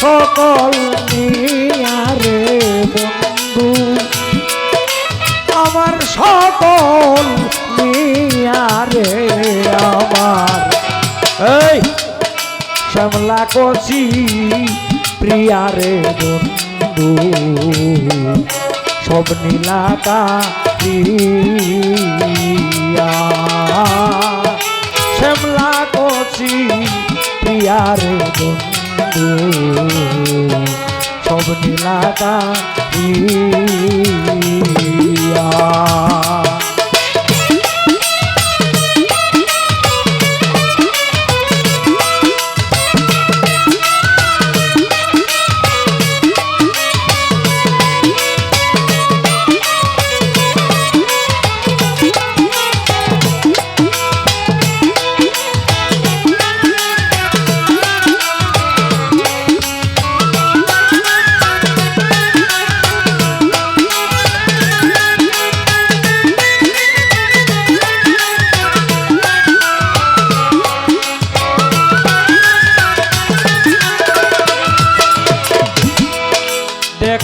সকল নিয়ারে বন্ধু। আমার সকল নিয়ারে আমার। এই, শ্যামলা কচি প্রিয়ারে বন্ধু। সব নীলাকা শ্যামলা কচি প্রিয়ারে বন্ধু। সব নীলা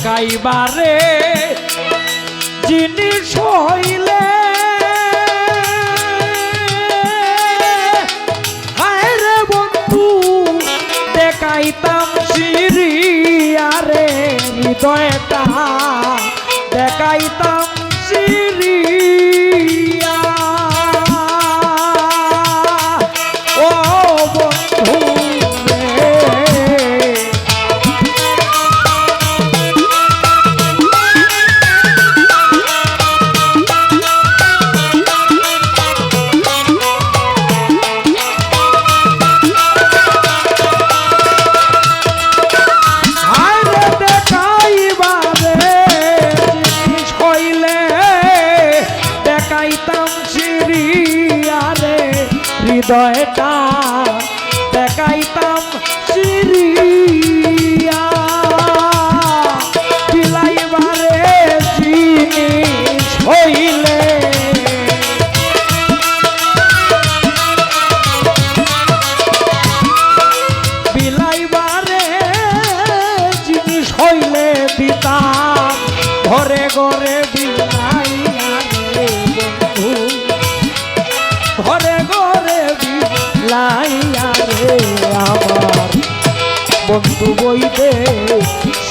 কাইবারে জিনিস হইলে হায়রে বন্ধু দেখাইতাম সিরিয়ারে হৃদয়টা দেখাইতাম হৃদয়টা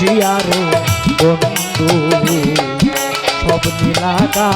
শিয়ারো বন্ধু। সব মিলাকা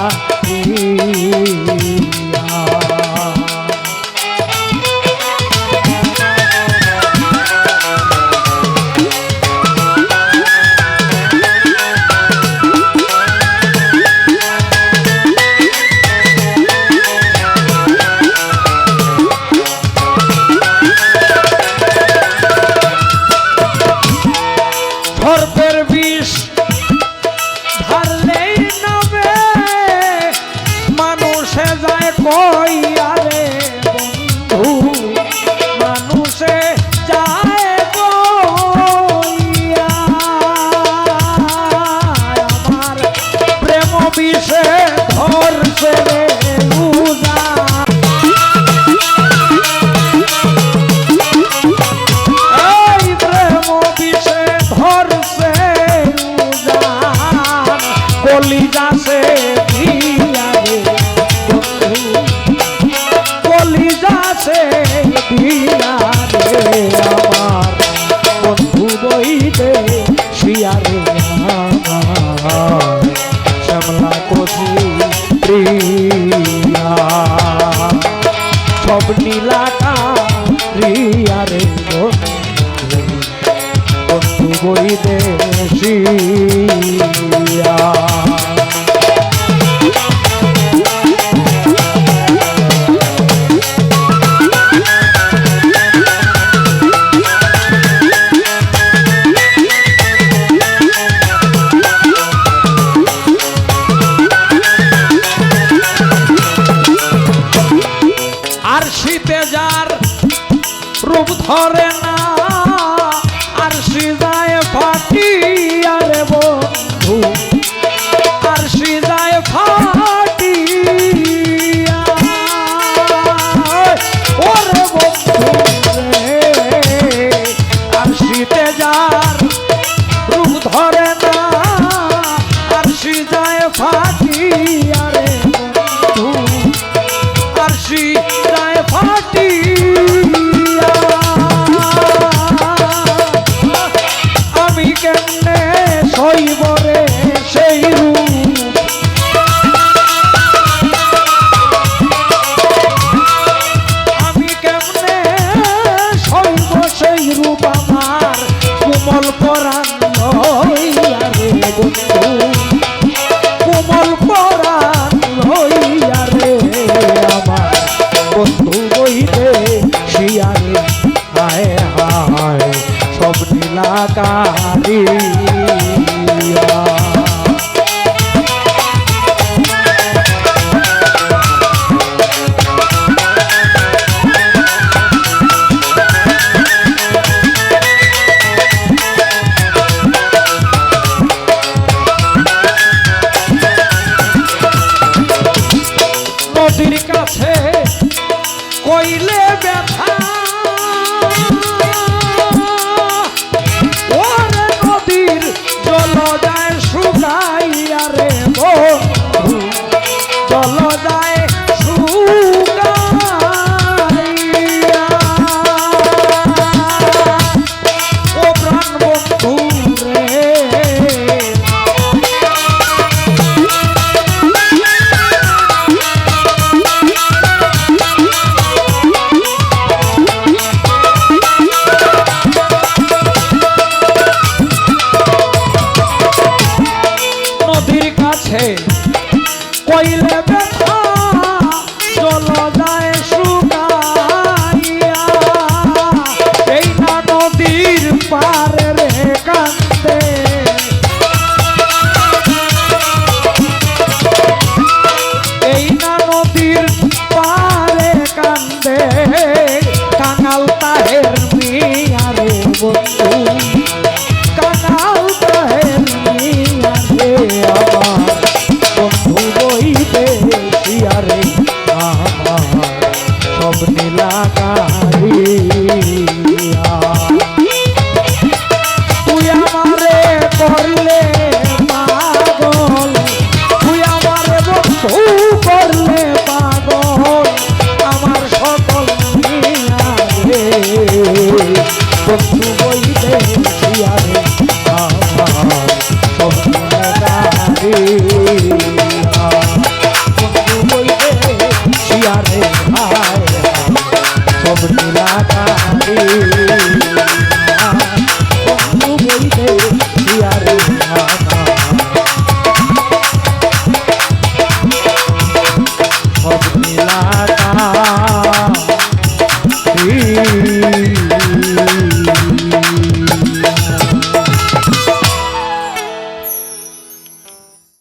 করিবে শিয়া কালিয়া নদীর কাছে কইলে ব্যথা। সব